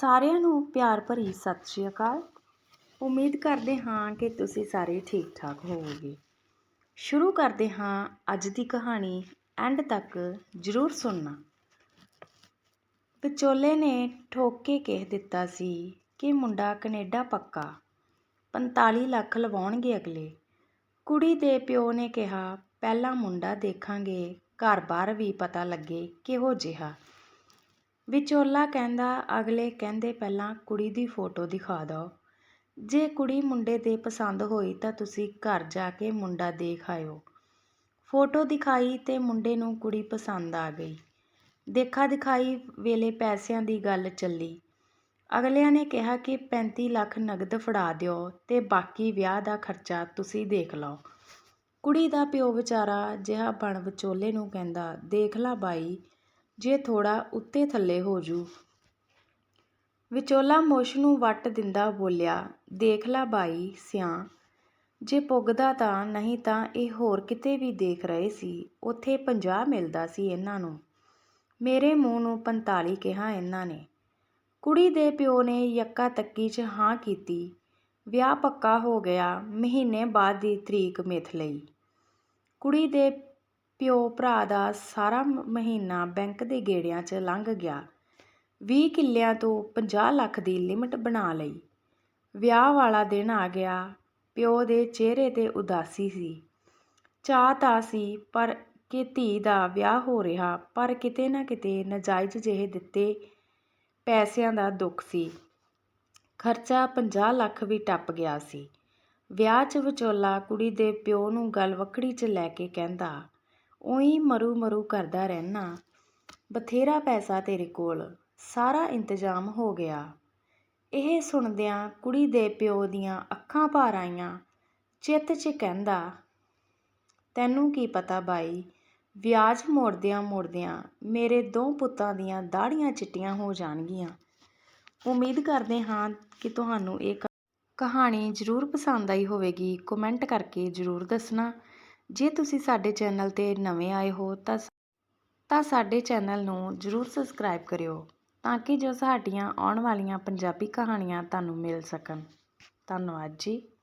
ਸਾਰਿਆਂ ਨੂੰ ਪਿਆਰ ਭਰੀ ਸਤਿ ਸ਼੍ਰੀ ਅਕਾਲ। ਉਮੀਦ ਕਰਦੇ ਹਾਂ ਕਿ ਤੁਸੀਂ ਸਾਰੇ ਠੀਕ ਠਾਕ ਹੋਵੋਗੇ। ਸ਼ੁਰੂ ਕਰਦੇ ਹਾਂ ਅੱਜ ਦੀ ਕਹਾਣੀ ਐਂਡ ਤੱਕ ਜ਼ਰੂਰ ਸੁਣਨਾ। ਵਿਚੋਲੇ ਨੇ ਠੋਕ ਕੇ ਕਹਿ ਦਿੱਤਾ ਸੀ ਕਿ ਮੁੰਡਾ ਕੈਨੇਡਾ ਪੱਕਾ 45 ਲੱਖ ਲਵਾਉਣਗੇ ਅਗਲੇ। ਕੁੜੀ ਦੇ ਪਿਓ ਨੇ ਕਿਹਾ, ਪਹਿਲਾਂ ਮੁੰਡਾ ਦੇਖਾਂਗੇ ਘਰ-ਬਾਰ ਵੀ ਪਤਾ ਲੱਗੇ ਕਿਹੋ ਜਿਹਾ। ਵਿਚੋਲਾ ਕਹਿੰਦਾ, ਅਗਲੇ ਕਹਿੰਦੇ ਪਹਿਲਾਂ ਕੁੜੀ ਦੀ ਫੋਟੋ ਦਿਖਾ ਦਿਓ। ਜੇ ਕੁੜੀ ਮੁੰਡੇ ਦੇ ਪਸੰਦ ਹੋਈ ਤਾਂ ਤੁਸੀਂ ਘਰ ਜਾ ਕੇ ਮੁੰਡਾ ਦੇਖ ਆਇਓ। ਫੋਟੋ ਦਿਖਾਈ ਤੇ ਮੁੰਡੇ ਨੂੰ ਕੁੜੀ ਪਸੰਦ ਆ ਗਈ। ਦੇਖਾ ਦਿਖਾਈ ਵੇਲੇ ਪੈਸਿਆਂ ਦੀ ਗੱਲ ਚੱਲੀ। ਅਗਲਿਆਂ ਨੇ ਕਿਹਾ ਕਿ 35 ਲੱਖ ਨਗਦ ਫੜਾ ਦਿਓ ਤੇ ਬਾਕੀ ਵਿਆਹ ਦਾ ਖਰਚਾ ਤੁਸੀਂ ਦੇਖ ਲਓ। ਕੁੜੀ ਦਾ ਪਿਓ ਵਿਚਾਰਾ ਜਿਹਾ ਬਣ ਵਿਚੋਲੇ ਨੂੰ ਕਹਿੰਦਾ, ਦੇਖ ਲਾ ਬਾਈ ਜੇ ਥੋੜਾ ਉੱਤੇ ਥੱਲੇ ਹੋ ਜੂ। ਵਿਚੋਲਾ ਮੁੱਛ ਨੂੰ ਵੱਟ ਦਿੰਦਾ ਬੋਲਿਆ, ਦੇਖ ਲਾ ਬਾਈ ਸਿਆਂ ਜੇ ਪੁੱਗਦਾ ਤਾਂ, ਨਹੀਂ ਤਾਂ ਇਹ ਹੋਰ ਕਿਤੇ ਵੀ ਦੇਖ ਰਹੇ ਸੀ, ਉੱਥੇ 50 ਮਿਲਦਾ ਸੀ ਇਹਨਾਂ ਨੂੰ। ਮੇਰੇ ਮੂੰਹ ਨੂੰ 45 ਕਿਹਾ ਇਹਨਾਂ ਨੇ। ਕੁੜੀ ਦੇ ਪਿਓ ਨੇ ਯੱਕਾ ਤੱਕੀ 'ਚ ਹਾਂ ਕੀਤੀ। ਵਿਆਹ ਪੱਕਾ ਹੋ ਗਿਆ, ਮਹੀਨੇ ਬਾਅਦ ਦੀ ਤਰੀਕ ਮਿਥ ਲਈ। ਕੁੜੀ ਦੇ ਪਿਓ ਭਰਾ ਦਾ ਸਾਰਾ ਮਹੀਨਾ ਬੈਂਕ ਦੇ ਗੇੜਿਆਂ 'ਚ ਲੰਘ ਗਿਆ। ਵੀਹ ਕਿੱਲਿਆਂ ਤੋਂ 50 ਲੱਖ ਦੀ ਲਿਮਟ ਬਣਾ ਲਈ। ਵਿਆਹ ਵਾਲਾ ਦਿਨ ਆ ਗਿਆ। ਪਿਓ ਦੇ ਚਿਹਰੇ ਤੇ ਉਦਾਸੀ ਸੀ। ਚਾਹ ਤਾਂ ਸੀ, ਪਰ ਕਿ ਧੀ ਦਾ ਵਿਆਹ ਹੋ ਰਿਹਾ, ਪਰ ਕਿਤੇ ਨਾ ਕਿਤੇ ਨਜਾਇਜ਼ ਜਿਹੇ ਦਿੱਤੇ ਪੈਸਿਆਂ ਦਾ ਦੁੱਖ ਸੀ। ਖਰਚਾ 50 ਲੱਖ ਵੀ ਟੱਪ ਗਿਆ ਸੀ। ਵਿਆਹ 'ਚ ਵਿਚੋਲਾ ਕੁੜੀ ਦੇ ਪਿਓ ਨੂੰ ਗੱਲ ਵੱਖੜੀ 'ਚ ਲੈ ਕੇ ਕਹਿੰਦਾ ਉਹੀ ਮਰੂ ਮਰੂ ਕਰਦਾ ਰਹਿਣਾ ਬਥੇਰਾ ਪੈਸਾ ਤੇਰੇ ਕੋਲ, ਸਾਰਾ ਇੰਤਜ਼ਾਮ ਹੋ ਗਿਆ। ਇਹ ਸੁਣਦਿਆਂ ਕੁੜੀ ਦੇ ਪਿਓ ਦੀਆਂ ਅੱਖਾਂ ਭਰ ਆਈਆਂ। ਚਿੱਤ 'ਚ ਕਹਿੰਦਾ, ਤੈਨੂੰ ਕੀ ਪਤਾ ਬਾਈ, ਵਿਆਜ ਮੋੜਦਿਆਂ ਮੋੜਦਿਆਂ ਮੇਰੇ ਦੋ ਪੁੱਤਾਂ ਦੀਆਂ ਦਾੜੀਆਂ ਚਿੱਟੀਆਂ ਹੋ ਜਾਣਗੀਆਂ। ਉਮੀਦ ਕਰਦੇ ਹਾਂ ਕਿ ਤੁਹਾਨੂੰ ਇਹ ਕਹਾਣੀ ਜ਼ਰੂਰ ਪਸੰਦ ਆਈ ਹੋਵੇਗੀ। ਕਮੈਂਟ ਕਰਕੇ ਜ਼ਰੂਰ ਦੱਸਣਾ। ਜੇ ਤੁਸੀਂ ਸਾਡੇ ਚੈਨਲ ਤੇ ਨਵੇਂ ਆਏ ਹੋ ਤਾਂ ਤਾਂ ਸਾਡੇ ਚੈਨਲ ਨੂੰ ਜ਼ਰੂਰ ਸਬਸਕ੍ਰਾਈਬ ਕਰਿਓ ਤਾਂ ਕਿ ਜੋ ਸਾਡੀਆਂ ਆਉਣ ਵਾਲੀਆਂ ਪੰਜਾਬੀ ਕਹਾਣੀਆਂ ਤੁਹਾਨੂੰ ਮਿਲ ਸਕਣ। ਧੰਨਵਾਦ ਜੀ।